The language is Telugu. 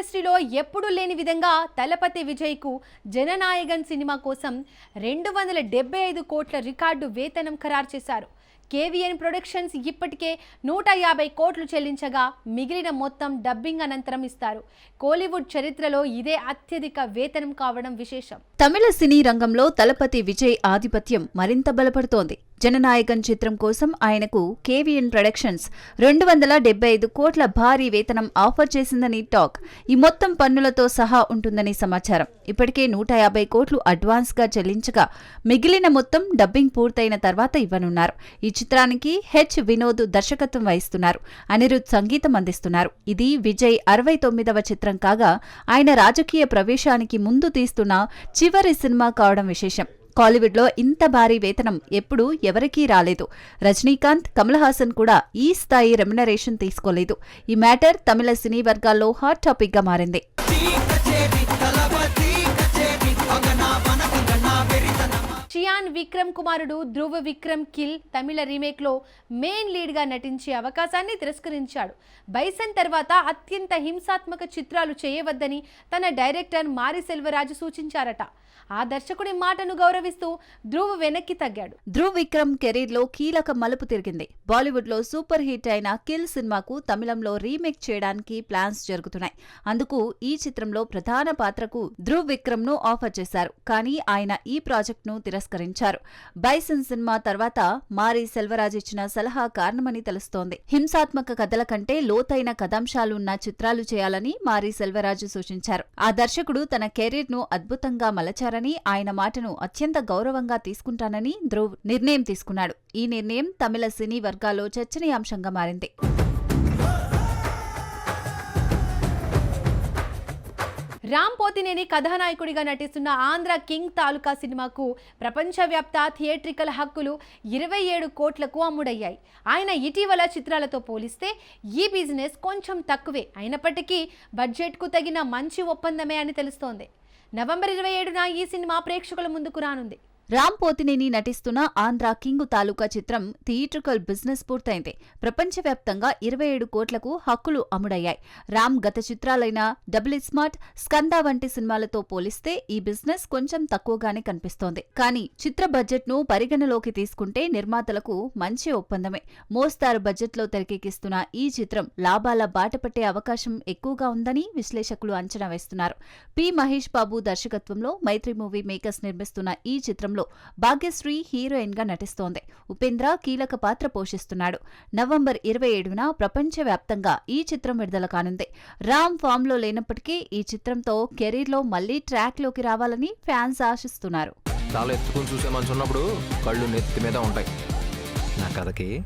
ఇండస్ట్రీలో ఎప్పుడూ లేని విధంగా తలపతి విజయ్కు జననాయగన్ సినిమా కోసం రెండు వందల డెబ్బై ఐదు కోట్ల రికార్డు వేతనం ఖరారు చేశారు. కేవీఎన్ ప్రొడక్షన్స్ ఇప్పటికే నూట యాభై కోట్లు చెల్లించగా మిగిలిన మొత్తం డబ్బింగ్ అనంతరం ఇస్తారు. కోలీవుడ్ చరిత్రలో ఇదే అత్యధిక వేతనం కావడం విశేషం. తమిళ సినీ రంగంలో తలపతి విజయ్ ఆధిపత్యం మరింత బలపడుతోంది. జననాయకన్ చిత్రం కోసం ఆయనకు కేవీఎన్ ప్రొడక్షన్స్ రెండు వందల డెబ్బై ఐదు కోట్ల భారీ వేతనం ఆఫర్ చేసిందని టాక్. ఈ మొత్తం పన్నులతో సహా ఉంటుందని సమాచారం. ఇప్పటికే నూట యాభై కోట్లు అడ్వాన్స్గా చెల్లించగా మిగిలిన మొత్తం డబ్బింగ్ పూర్తయిన తర్వాత ఇవ్వనున్నారు. ఈ చిత్రానికి హెచ్ వినోద్ దర్శకత్వం వహిస్తున్నారు. అనిరుద్ సంగీతం అందిస్తున్నారు. ఇది విజయ్ అరవై తొమ్మిదవ చిత్రం కాగా ఆయన రాజకీయ ప్రవేశానికి ముందు తీస్తున్న చివరి సినిమా కావడం విశేషం. కాలీవుడ్లో ఇంత భారీ వేతనం ఎప్పుడూ ఎవరికీ రాలేదు. రజనీకాంత్ కమల్ హాసన్ కూడా ఈ స్థాయి రెమ్యునరేషన్ తీసుకోలేదు. ఈ మ్యాటర్ తమిళ సినీ వర్గాల్లో హాట్ టాపిక్గా మారింది చియాన్ విక్రమ్ కుమారుడు ధ్రువ విక్రమ్ కిల్ తమిళ రీమేక్లో మెయిన్ లీడ్గా నటించే అవకాశాన్ని తిరస్కరించాడు. బైసన్ తర్వాత అత్యంత హింసాత్మక చిత్రాలు చేయవద్దని తన డైరెక్టర్ మారి సెల్వరాజు సూచించారట. ఆ దర్శకుడి మాటను గౌరవిస్తూ ధ్రువ్ వెనక్కి తగ్గాడు. ధ్రువ్ విక్రమ్ కెరీర్లో కీలక మలుపు తిరిగింది. బాలీవుడ్లో సూపర్ హిట్ అయిన కిల్ సినిమాకు తమిళంలో రీమేక్ చేయడానికి ప్లాన్స్ జరుగుతున్నాయి. అందుకు ఈ చిత్రంలో ప్రధాన పాత్రకు ధ్రువ్ విక్రమ్ను ఆఫర్ చేశారు. కానీ ఆయన ఈ ప్రాజెక్ట్ను తిరస్కరించారు బైసన్ సినిమా తర్వాత మారి సెల్వరాజ్ ఇచ్చిన సలహా కారణమని తెలుస్తోంది. హింసాత్మక కథల కంటే లోతైన కథాంశాలున్న చిత్రాలు చేయాలని మారి సెల్వరాజు సూచించారు. ఆ దర్శకుడు తన కెరీర్ను అద్భుతంగా మలచారని ఆయన మాటను అత్యంత గౌరవంగా తీసుకుంటానని ధ్రువ్ నిర్ణయం తీసుకున్నాడు. ఈ నిర్ణయం తమిళ సినీ వర్గాల్లో చర్చనీయాంశంగా మారింది. రామ్ పోతినేని కథానాయకుడిగా నటిస్తున్న ఆంధ్ర కింగ్ తాలూకా సినిమాకు ప్రపంచవ్యాప్త థియేట్రికల్ హక్కులు ఇరవై ఏడు కోట్లకు అమ్ముడయ్యాయి. ఆయన ఇటీవల చిత్రాలతో పోలిస్తే ఈ బిజినెస్ కొంచెం తక్కువే. అయినప్పటికీ బడ్జెట్కు తగిన మంచి ఒప్పందమే అని తెలుస్తోంది. నవంబర్ ఇరవై ఏడున ఈ సినిమా ప్రేక్షకుల ముందుకు రానుంది. రామ్ పోతినేని నటిస్తున్న ఆంధ్ర కింగు తాలూకా చిత్రం థియేట్రికల్ బిజినెస్ పూర్తయింది. ప్రపంచవ్యాప్తంగా ఇరవై ఏడు కోట్లకు హక్కులు అమ్ముడయ్యాయి. రామ్ గత చిత్రాలైన డబుల్ స్మార్ట్ స్కంద వంటి సినిమాలతో పోలిస్తే ఈ బిజినెస్ కొంచెం తక్కువగానే కనిపిస్తోంది. కానీ చిత్ర బడ్జెట్ను పరిగణలోకి తీసుకుంటే నిర్మాతలకు మంచి ఒప్పందమే. మోస్తారు బడ్జెట్లో తెరకెక్కిస్తున్న ఈ చిత్రం లాభాల బాట పట్టే అవకాశం ఎక్కువగా ఉందని విశ్లేషకులు అంచనా వేస్తున్నారు. పి మహేష్ బాబు దర్శకత్వంలో మైత్రి మూవీ మేకర్స్ నిర్మిస్తున్న ఈ చిత్రంలో భాగ్యశ్రీ హీరోయిన్గా నటిస్తోంది. ఉపేంద్ర కీలక పాత్ర పోషిస్తున్నాడు. నవంబర్ ఇరవై ఏడున ప్రపంచవ్యాప్తంగా ఈ చిత్రం విడుదల కానుంది. రామ్ ఫామ్లో లేనప్పటికీ ఈ చిత్రంతో కెరీర్లో మళ్ళీ ట్రాక్లోకి రావాలని ఫ్యాన్స్ ఆశిస్తున్నారు. చాలా ఎత్తుకుని చూసే ఉన్నప్పుడు కళ్ళు నెత్తి మీద ఉంటాయి. నా కథకి